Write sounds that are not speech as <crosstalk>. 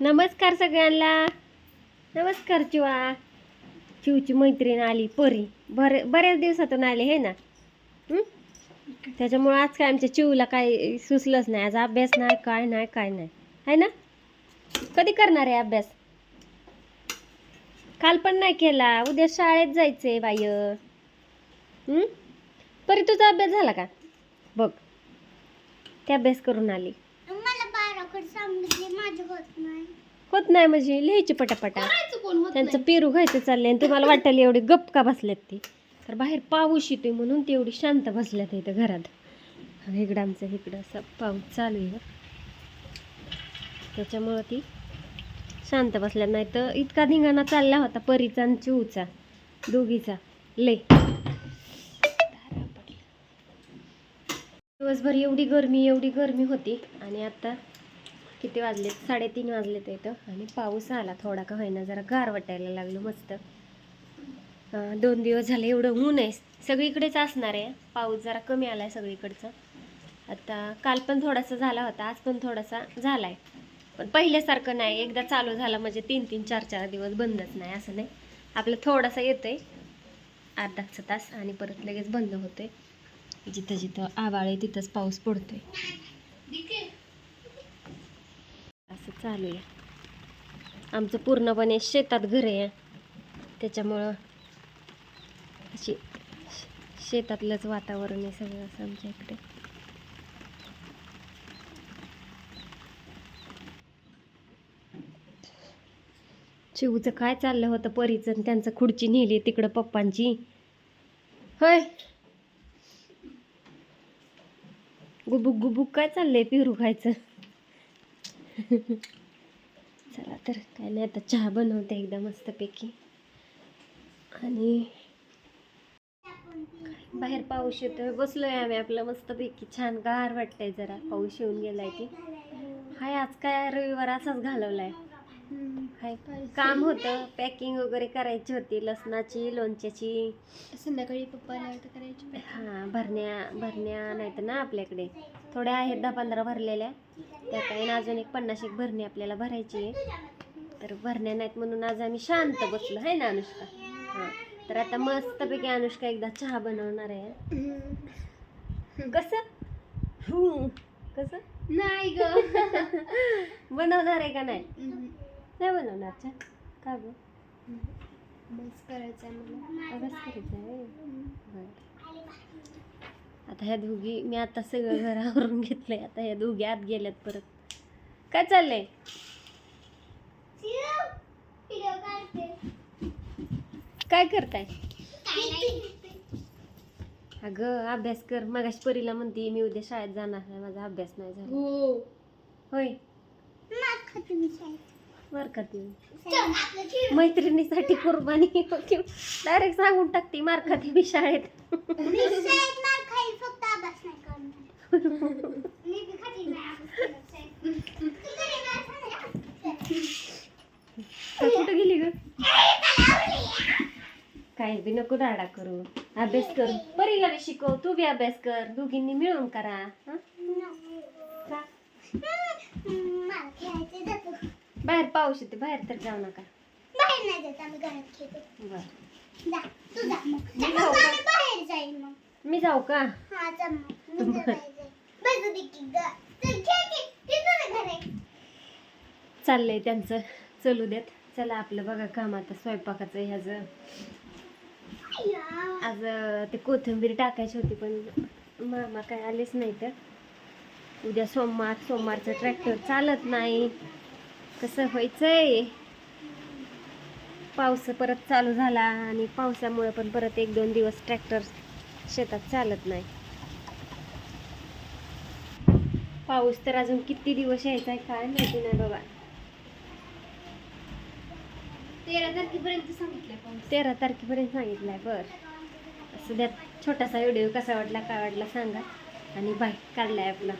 नमस्कार सगळ्यांना. नमस्कार चिवा. चिवची मैत्रीण आली परी. बर बऱ्याच दिवसातून आले हे ना? त्याच्यामुळं आज काय आमच्या चिवला काय सुचलंच नाही. आज अभ्यास नाही काय नाही काय नाही. आहे ना? कधी करणार आहे अभ्यास? काल पण नाही केला. उद्या शाळेत जायचंय बाय परी तुझा अभ्यास झाला का? बघ. ते अभ्यास करून आली मला बाराकडे सांगितले माझं होत नाही. म्हणजे लिहायची पटापटा. त्यांचं पेरू खायचं चाललंय आणि तुम्हाला वाटेल एवढी गप का बसल्यात ती? तर बाहेर पाऊस येतोय म्हणून ती एवढी शांत बसल्यात इथं घरात. इकडं आमचं इकडं असं पाऊस चालू आहे त्याच्यामुळं ती शांत बसल्यात. नाही तर इतका धिंगाणा चालला होता परीचा आणि चिवचा दोघीचा. ले दिवसभर एवढी गरमी एवढी गरमी होती. आणि आता किती वाजले साडेतीन वाजलेत इथं. आणि पाऊस आला थोडा का होईना जरा गार वाटायला लागलं मस्त. दोन दिवस झाले एवढं ऊन आहे. सगळीकडेच असणार आहे. पाऊस जरा कमी आला आहे सगळीकडचा. आता काल पण थोडासा झाला होता आज पण थोडासा झाला आहे पण पहिल्यासारखं नाही. एकदा चालू झाला म्हणजे तीन तीन चार चार दिवस बंदच नाही असं नाही. आपलं थोडासा येतोय. अर्धाचा तास आणि परत लगेच बंद होतोय. जिथं जिथं आवाळ आहे तिथंच पाऊस पडतोय. आहे चालू आहे. आमचं पूर्णपणे शेतात घर आहे. त्याच्यामुळं अशी शेतातलंच वातावरण आहे सगळं असं आमच्या इकडे. शिवचं काय चाललं होतं परीचं त्यांचं खुर्ची नेली तिकडं पप्पांची? होय. गुबुक गुबुक काय चाललंय पिरू खायचं? <laughs> चला तर काय नाही आता चहा बनवते एकदा मस्तपैकी. आणि बाहेर पाऊस येतोय बसलोय आम्ही आपलं मस्तपैकी. छान गार वाटतंय जरा पाऊस येऊन गेलाय की. हाय आज काय रविवार असाच घालवलाय. हाय काम होतं पॅकिंग वगैरे करायची होती लसणाची लोणच्याची. संध्याकाळी पप्पाला करायची हां भरण्या भरण्या नाहीत ना आपल्याकडे. थोड्या आहेत दहा पंधरा भरलेल्या. त्या काही अजून एक पन्नास एक भरणी आपल्याला भरायची आहे. तर भरण्या नाहीत म्हणून आज आम्ही शांत बसलो. आहे ना अनुष्का? हां. तर आता मस्तपैकी अनुष्का एकदा चहा बनवणार आहे. कसं. कसं? नाही ग. <laughs> बनवणार आहे का नाही? नाही बनवणार चहा. का गं? बस करायचं मला. अभ्यास करायचा आहे? बरं. आता ह्या दोघी मी आता सगळं घरावरून घेतलंय. आता ह्या दोघी आत गेल्यात परत. काय चाललंय? काय करताय? अगं अभ्यास कर. मगाशी परीला म्हणते मी उद्या शाळेत जाणार नाही. माझा अभ्यास नाही झाला. हो. होय. बर का ती? मैत्रिणीसाठी कुर्बानी डायरेक्ट सांगून टाकते मार खाते मी शाळेत. कुठं गेली ग? काही बी नको राडा करू. अभ्यास कर. परीला बी शिकव तू बी अभ्यास कर. दोघींनी मिळून करा हं? का? मला खेळायचं जातो बाहेर पाऊस येते बाहेर तर जाऊ नका. बाहेर नाही जात आम्ही घरात खेळतो. बर. जा तू जा मग. मी मग जाऊ का? आम्ही बाहेर जाईल मग. मी जाऊ का? हा जा मग. मी तर बाहेर जाईल बस दे की ग. चल खेळ की. तिथं घर. आहे चाललंय त्यांचं. चलू देत. चला आपलं बघा काम आता स्वयंपाकाचं ह्याचं. आज अं, ते कोथिंबीर टाकायची होती पण मामा काय आलेच नाही तर उद्या सोमवार. सोमवारचं ट्रॅक्टर चालत नाही. कसं व्हायचंय? पाऊस परत चालू झाला आणि पावसामुळे पण परत एक दोन दिवस ट्रॅक्टर शेतात चालत नाही. पाऊस तर अजून किती दिवस यायचा आहे काय माहिती नाही बाबा. तेरा तारखेपर्यंत सांगितलंय तेरा तारखेपर्यंत सांगितलं आहे बरं. असं द्या छोटासा व्हिडिओ कसा वाटला काय वाटला सांगा. आणि बाय काढलाय आपला.